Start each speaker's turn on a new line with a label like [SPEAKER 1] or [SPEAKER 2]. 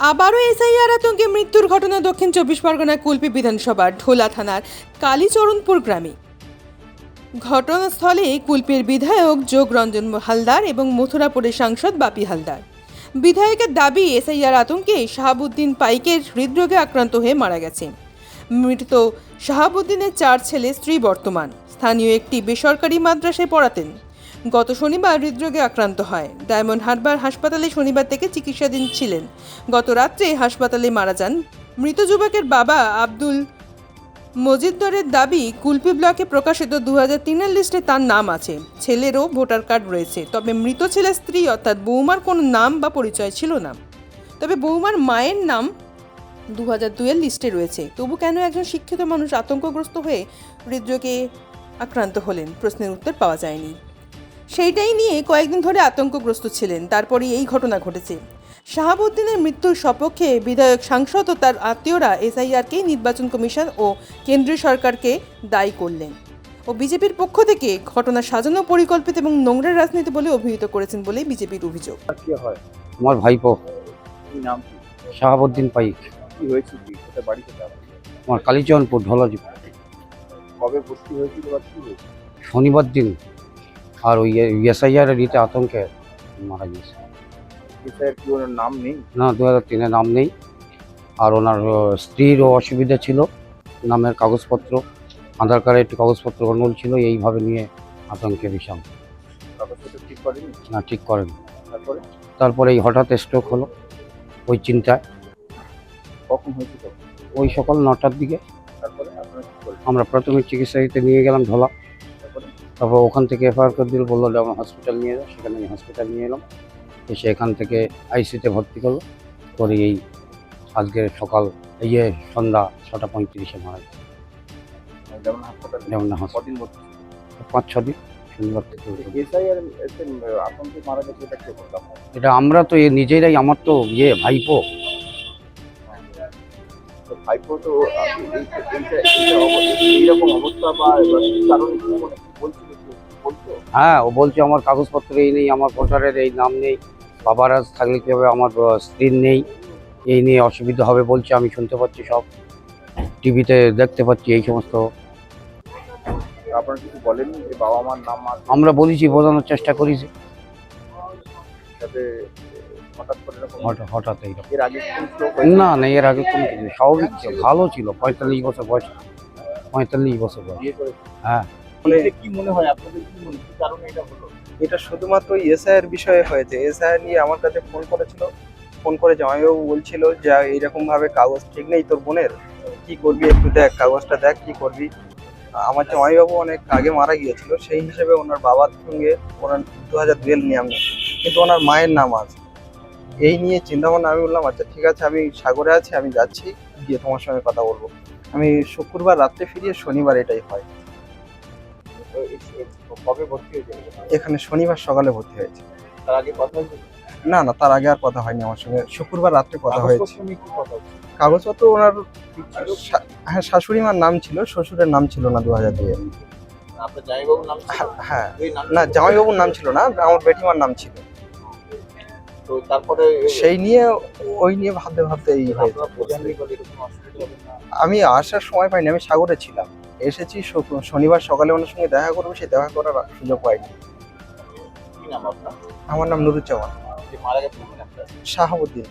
[SPEAKER 1] আবারও এসআইআর আতঙ্কে মৃত্যুর ঘটনা দক্ষিণ চব্বিশ পরগনার কুলপি বিধানসভার ঢোলা থানার কালীচরণপুর গ্রামে। ঘটনাস্থলে কুলপির বিধায়ক যোগরঞ্জন হালদার এবং মথুরাপুরের সাংসদ বাপি হালদার। বিধায়কের দাবি, এসআইআর আতঙ্কে শাহাবুদ্দিন পাইকের হৃদরোগে আক্রান্ত হয়ে মারা গেছে মৃত শাহাবুদ্দিনের চার ছেলে স্ত্রী বর্তমান। স্থানীয় একটি বেসরকারি মাদ্রাসায় পড়াতেন। গত শনিবার হৃদরোগে আক্রান্ত হয়। ডায়মন্ড হারবার হাসপাতালে শনিবার থেকে চিকিৎসাধীন ছিলেন। গত রাত্রে হাসপাতালে মারা যান। মৃত যুবকের বাবা আব্দুল মজিদ্দরের দাবি, কুলপি ব্লকে প্রকাশিত দু হাজার তিনের লিস্টে তার নাম আছে। ছেলেরও ভোটার কার্ড রয়েছে। তবে মৃত ছেলের স্ত্রী, অর্থাৎ বৌমার কোনো নাম বা পরিচয় ছিল না। তবে বৌমার মায়ের নাম দু হাজার দুয়ের লিস্টে রয়েছে। তবু কেন একজন শিক্ষিত মানুষ আতঙ্কগ্রস্ত হয়ে হৃদরোগে আক্রান্ত হলেন? প্রশ্নের উত্তর পাওয়া যায়নি। সেইটাই নিয়ে কয়েকদিন ধরে আতঙ্কগ্রস্ত ছিলেন। তারপরে এই ঘটনা ঘটেছে। শাহাবুদ্দিনের মৃত্যুর সপক্ষে বিধায়ক সাংসদ ও তার আত্মীয়রা এসআইআরকে নির্বাচন কমিশন ও কেন্দ্রীয় সরকারকে দায়ী করলেন ও বিজেপির পক্ষ থেকে ঘটনা সাজানো পরিকল্পিত এবং নোংরা রাজনীতি বলে অভিহিত করেছেন বলে বিজেপির অভিযোগ।
[SPEAKER 2] হয়?
[SPEAKER 3] আমার ভাইপো।
[SPEAKER 2] নাম?
[SPEAKER 3] শাহাবুদ্দিন পাইক।
[SPEAKER 2] কি হয়েছে কি? বাড়িতে
[SPEAKER 3] আমার কালীচরণপুর ঢলাজি।
[SPEAKER 2] কবে ভর্তি হয়েছিল বা কি হয়েছে
[SPEAKER 3] শনিবার দিন। আর ওই এসআইআর রিতে আতঙ্কে মারা গিয়েছে।
[SPEAKER 2] স্যার কি ওনার নাম নেই?
[SPEAKER 3] না দু হাজার তিনের নাম নেই। আর ওনার স্ত্রীরও অসুবিধা ছিল নামের কাগজপত্র আধার কার্ডে একটু কাগজপত্র গন্ডগোল ছিল এইভাবে নিয়ে আতঙ্কে
[SPEAKER 2] করেনি?
[SPEAKER 3] না ঠিক করেন।
[SPEAKER 2] তারপরে?
[SPEAKER 3] তারপরে এই হঠাৎ স্ট্রোক হলো ওই চিন্তায়।
[SPEAKER 2] কখন হয়েছে তখন
[SPEAKER 3] ওই সকাল নটার দিকে আমরা প্রাথমিক চিকিৎসাতে নিয়ে গেলাম ঢোলা
[SPEAKER 2] তারপরে
[SPEAKER 3] ওখান থেকে এফআইআর করে দিল বলল আমরা হসপিটাল নিয়ে যাও। সেখানে আমি হসপিটাল নিয়ে এলাম। এসে এখান থেকে আইসিতে ভর্তি করল। করে এই আজকে সকাল এই যে সন্ধ্যা ছটা পঁয়ত্রিশে মারা গেছে।
[SPEAKER 2] যেমন
[SPEAKER 3] পাঁচ ছ দিন। শনিবার থেকে
[SPEAKER 2] এটা
[SPEAKER 3] আমরা তো নিজেরাই আমার তো ইয়ে ভাইপো।
[SPEAKER 2] ভাইপো তো এইরকম অবস্থা বা বা কারণে
[SPEAKER 3] হ্যাঁ ও বলছে আমার কাগজপত্র এই নেই আমার ভোটারের এই নাম নেই বাবার আজ থাকলে কি হবে আমার স্ত্রীর নেই এই নিয়ে অসুবিধা হবে বলছে আমি শুনতে পাচ্ছি সব টিভিতে দেখতে পাচ্ছি এই সমস্ত।
[SPEAKER 2] আপনারা কিছু বলেননি যে বাবা মার নাম
[SPEAKER 3] আমরা বলেছি বোঝানোর চেষ্টা করেছি
[SPEAKER 2] হঠাৎ?
[SPEAKER 3] না না এর আগে কোনো কিছু স্বাভাবিক ছিল ভালো ছিল পঁয়তাল্লিশ বছর বয়স পঁয়তাল্লিশ বছর বয়স। হ্যাঁ।
[SPEAKER 2] এতে কি মনে হয়? আপনাদের কি মনে কি কারণে এটা হলো?
[SPEAKER 4] এটা শুধুমাত্র এসআইয়ের বিষয়ে হয়েছে। এসআইআর নিয়ে আমার কাছে ফোন করেছিল। ফোন করে জামাইবাবু বলছিল যে এইরকম ভাবে কাগজ ঠিক নেই তোর বোনের। কি করবি একটু দেখ কাগজটা দেখ কি করবি? আমার জামাইবাবু অনেক আগে মারা গিয়েছিল। সেই হিসেবে ওনার বাবার সঙ্গে ওনার দু হাজার দুয়ের নিয়ম নেই। কিন্তু ওনার মায়ের নাম আছে। এই নিয়ে চিন্তা ভাবনা আমি বললাম আচ্ছা ঠিক আছে আমি সাগরে আছি আমি যাচ্ছি গিয়ে তোমার সঙ্গে কথা বলব। আমি শুক্রবার রাত্রে ফিরিয়ে শনিবার এটাই হয়।
[SPEAKER 2] কবে ভর্তি হয়েছে?
[SPEAKER 4] এখানে শনিবার সকালে ভর্তি হয়েছে।
[SPEAKER 2] তার আগে কথা হয়েছে?
[SPEAKER 4] না না তার আগে আর কথা হয়নি আমার সঙ্গে। শুক্রবার রাত্রে কথা হয়েছে।
[SPEAKER 2] কাগজপত্র
[SPEAKER 4] ওনার হ্যাঁ শাশুড়ি মার নাম ছিল শ্বশুরের নাম ছিল না দু হাজার দুয়ে
[SPEAKER 2] ছিল?
[SPEAKER 4] হ্যাঁ না জামাইবাবুর নাম ছিল না আমার বেটিমার নাম ছিল।
[SPEAKER 2] তারপরে
[SPEAKER 4] সেই নিয়ে ওই নিয়ে ভাবতে ভাবতে এই আমি আসার সময় পাইনি আমি সাগরে ছিলাম। এসেছি শনিবার সকালে ওনার সঙ্গে দেখা করব সে দেখা করার সুযোগ পাইনি। আমার নাম নুরুজ্জামান। শাহাবুদ্দিন।